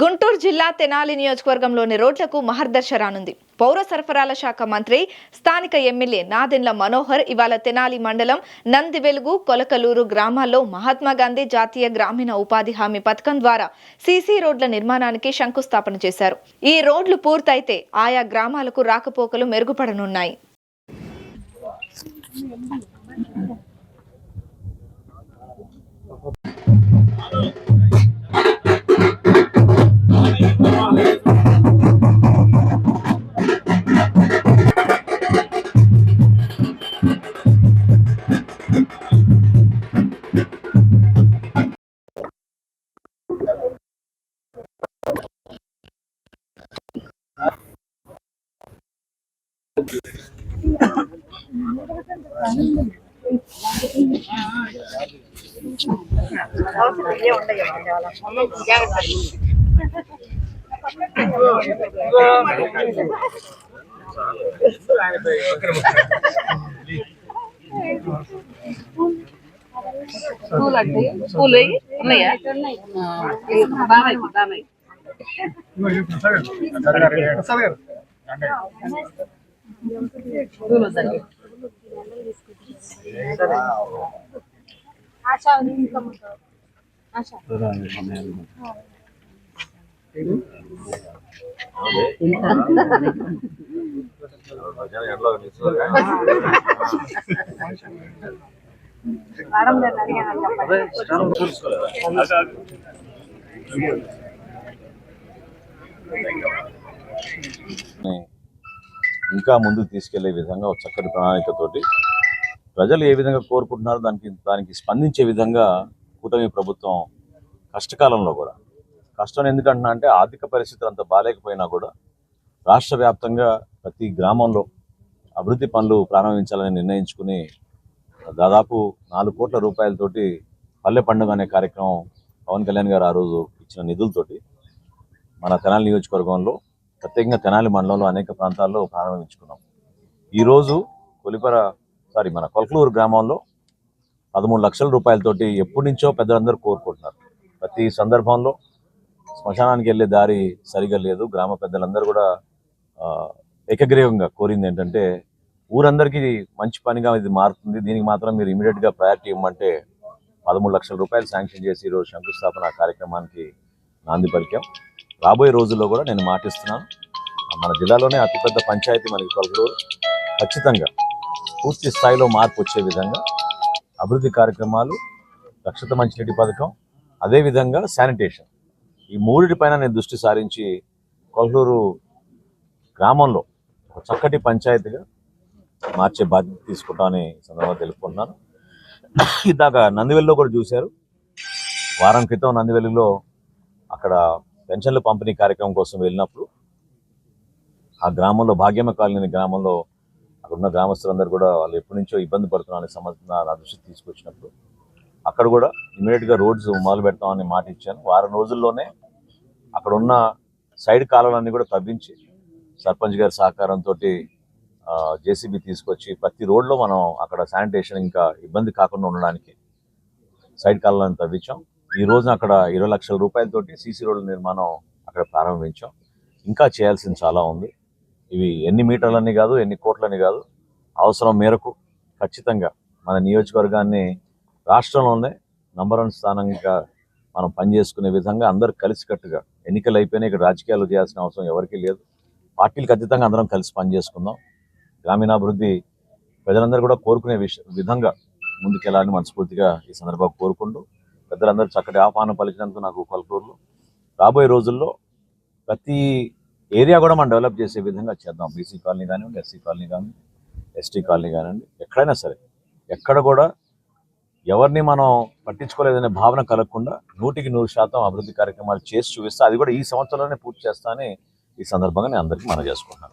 గుంటూరు జిల్లా తెనాలి నియోజకవర్గంలోని రోడ్లకు మహర్దర్శ రానుంది. పౌర సరఫరాల శాఖ మంత్రి స్థానిక ఎమ్మెల్యే నాదెండ్ల మనోహర్ ఇవాళ తెనాలి మండలం నందివెలుగు కొలకలూరు గ్రామాల్లో మహాత్మా గాంధీ జాతీయ గ్రామీణ ఉపాధి హామీ పథకం ద్వారా సీసీ రోడ్ల నిర్మాణానికి శంకుస్థాపన చేశారు. ఈ రోడ్లు పూర్తయితే ఆయా గ్రామాలకు రాకపోకలు మెరుగుపడనున్నాయి. పూలు అంటే పూలు ఉన్నాయా బాబాయ్ బాబాయ్ పూలు ఇంకా ముందుకు తీసుకెళ్ళే విధంగా ఒక చక్కటి ప్రణాళికతోటి ప్రజలు ఏ విధంగా కోరుకుంటున్నారో దానికి దానికి స్పందించే విధంగా కూటమి ప్రభుత్వం కష్టకాలంలో కూడా కష్టం ఎందుకంటున్నా అంటే ఆర్థిక పరిస్థితులు అంత బాగాలేకపోయినా కూడా రాష్ట్ర వ్యాప్తంగా ప్రతి గ్రామంలో అభివృద్ధి పనులు ప్రారంభించాలని నిర్ణయించుకుని దాదాపు నాలుగు కోట్ల రూపాయలతోటి పల్లె పండుగ అనే కార్యక్రమం పవన్ కళ్యాణ్ గారు ఆ రోజు ఇచ్చిన నిధులతోటి మన తెనాలి నియోజకవర్గంలో ప్రత్యేకంగా తెనాలి మండలంలో అనేక ప్రాంతాల్లో ప్రారంభించుకున్నాం. ఈరోజు కొలిపర సారీ మన కొలకలూరు గ్రామంలో పదమూడు లక్షల రూపాయలతోటి ఎప్పటి నుంచో పెద్దలందరూ కోరుకుంటున్నారు. ప్రతి సందర్భంలో శ్మశానానికి వెళ్ళే దారి సరిగా లేదు. గ్రామ పెద్దలందరూ కూడా ఏకగ్రీవంగా కోరింది ఏంటంటే ఊరందరికీ మంచి పనిగా ఇది మారుతుంది. దీనికి మాత్రం మీరు ఇమీడియట్గా ప్రయారిటీ ఇవ్వమంటే పదమూడు లక్షల రూపాయలు శాంక్షన్ చేసి ఈరోజు శంకుస్థాపన కార్యక్రమానికి నాంది పలికాం. రాబోయే రోజుల్లో కూడా నేను మాటిస్తున్నాను. మన జిల్లాలోనే అతిపెద్ద పంచాయతీ మనకి కొలకలూరు. ఖచ్చితంగా పూర్తి స్థాయిలో మార్పు వచ్చే విధంగా అభివృద్ధి కార్యక్రమాలు రక్షిత మంచినీటి పథకం అదేవిధంగా శానిటేషన్. ఈ మూడిటిపైన నేను దృష్టి సారించి కొల్లూరు గ్రామంలో ఒక చక్కటి పంచాయతీగా మార్చే బాధ్యత తీసుకుంటామని సందర్భంగా తెలుపుకుంటున్నాను. ఇందాక నందివెల్లిలో కూడా చూశారు. వారం క్రితం నందివెల్లిలో అక్కడ పెన్షన్ల పంపిణీ కార్యక్రమం కోసం వెళ్ళినప్పుడు ఆ గ్రామంలో భాగ్యమ కాలనీ గ్రామంలో అక్కడ ఉన్న గ్రామస్తులందరూ కూడా వాళ్ళు ఎప్పటి నుంచో ఇబ్బంది పడుతున్నారని సంబంధించిన నా దృష్టికి తీసుకొచ్చినప్పుడు. అక్కడ కూడా ఇమీడియట్గా రోడ్స్ మొదలు పెడతామని మాట ఇచ్చాను. వారం రోజుల్లోనే అక్కడ ఉన్న సైడ్ కాలువలన్నీ కూడా తవ్వించి సర్పంచ్ గారి సహకారంతో జేసీబీ తీసుకొచ్చి ప్రతి రోడ్లో మనం అక్కడ శానిటేషన్ ఇంకా ఇబ్బంది కాకుండా ఉండడానికి సైడ్ కాలువలను తవ్వించాం. ఈ రోజున అక్కడ ఇరవై లక్షల రూపాయలతోటి సీసీ రోడ్ల నిర్మాణం అక్కడ ప్రారంభించాం. ఇంకా చేయాల్సింది చాలా ఉంది. ఇవి ఎన్ని మీటర్లని కాదు ఎన్ని కోట్లని కాదు. అవసరం మేరకు ఖచ్చితంగా మన నియోజకవర్గాన్ని రాష్ట్రంలోనే నంబర్ వన్ స్థానంగా మనం పనిచేసుకునే విధంగా అందరూ కలిసికట్టుగా ఎన్నికలు అయిపోయినా ఇక్కడ రాజకీయాలు చేయాల్సిన అవసరం ఎవరికీ లేదు. పార్టీలు ఖచ్చితంగా అందరం కలిసి పనిచేసుకుందాం. గ్రామీణాభివృద్ధి ప్రజలందరూ కూడా కోరుకునే విష విధంగా ముందుకెళ్ళాలని మనస్ఫూర్తిగా ఈ సందర్భంగా కోరుకుంటూ పెద్దలందరూ చక్కటి ఆహ్వానం పలికినందుకు నాకు పలుకూరులో రాబోయే రోజుల్లో ప్రతి ఏరియా కూడా మనం డెవలప్ చేసే విధంగా చేద్దాం. బీసీ కాలనీ కానివ్వండి ఎస్సీ కాలనీ కానివ్వండి ఎస్టీ కాలనీ కానివ్వండి ఎక్కడైనా సరే. ఎక్కడ కూడా ఎవరిని మనం పట్టించుకోలేదనే భావన కలగకుండా నూటికి నూరు శాతం అభివృద్ధి కార్యక్రమాలు చేసి చూపిస్తే అది కూడా ఈ సంవత్సరంలోనే పూర్తి చేస్తానని ఈ సందర్భంగా నేను అందరికీ మనం చేసుకుంటున్నాను.